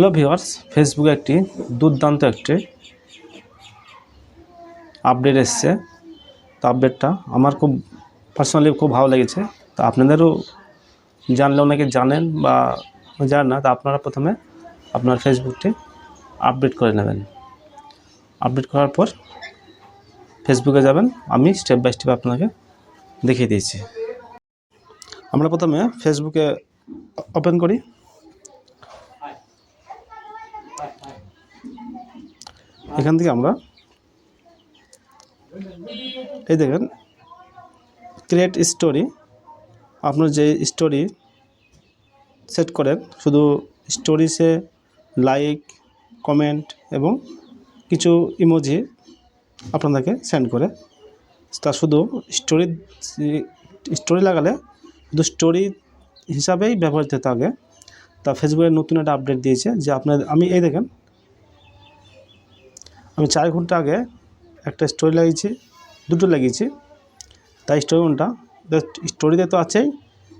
Hello viewers ফেসবুকে একটি দুর্দান্ত একটি আপডেট এসছে। তো আপডেটটা আমার খুব পার্সোনালি খুব ভালো লেগেছে। তো আপনাদেরও জানলে অনেকে জানেন বা জানেন না, তো আপনারা প্রথমে আপনার ফেসবুকটি আপডেট করে নেবেন। আপডেট করার পর ফেসবুকে যাবেন। আমি স্টেপ বাই স্টেপ আপনাকে দেখিয়ে দিয়েছি। আমরা প্রথমে ফেসবুকে ওপেন করি। এখান থেকে আমরা এই দেখেন ক্রিয়েট স্টোরি আপনার যে স্টোরি সেট করেন, শুধু স্টোরিসে লাইক কমেন্ট এবং কিছু ইমোজি আপনাদেরকে সেন্ড করে। তা শুধু স্টোরি স্টোরি লাগালে শুধু স্টোরি হিসাবেই ব্যবহৃত থাকে। তা ফেসবুকে নতুন একটা আপডেট দিয়েছে যে আপনার, আমি এই দেখেন, আমি চার ঘণ্টা আগে একটা স্টোরি লাগিয়েছি, দুটো লাগিয়েছি। তাই স্টোরি কোনটা? স্টোরিতে তো আছেই,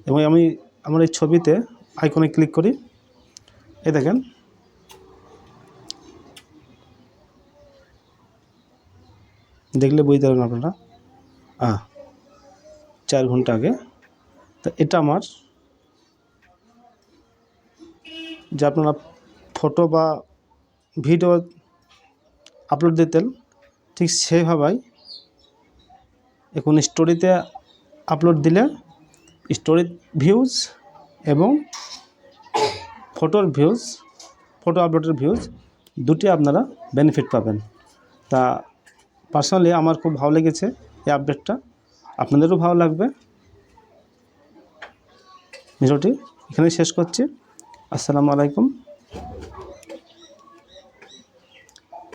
এবং আমি আমার এই ছবিতে আইকনে ক্লিক করি। এই দেখেন। দেখলে বুঝতে পারবেন আপনারা। হ্যাঁ চার ঘণ্টা আগে। তা এটা আমার যে আপনারা ফটো বা ভিডিও আপলোড দিতেন, ঠিক সেইভাবেই এখন স্টোরিতে আপলোড দিলে স্টোরি ভিউজ এবং ফটোর ভিউজ ফটো আপলোডের ভিউজ দুটি আপনারা বেনিফিট পাবেন। তা পার্সোনালি আমার খুব ভালো লেগেছে এই আপডেটটা আপনাদেরও ভালো লাগবে। ভিডিওটি এখানেই শেষ করছি। আসসালামু আলাইকুম।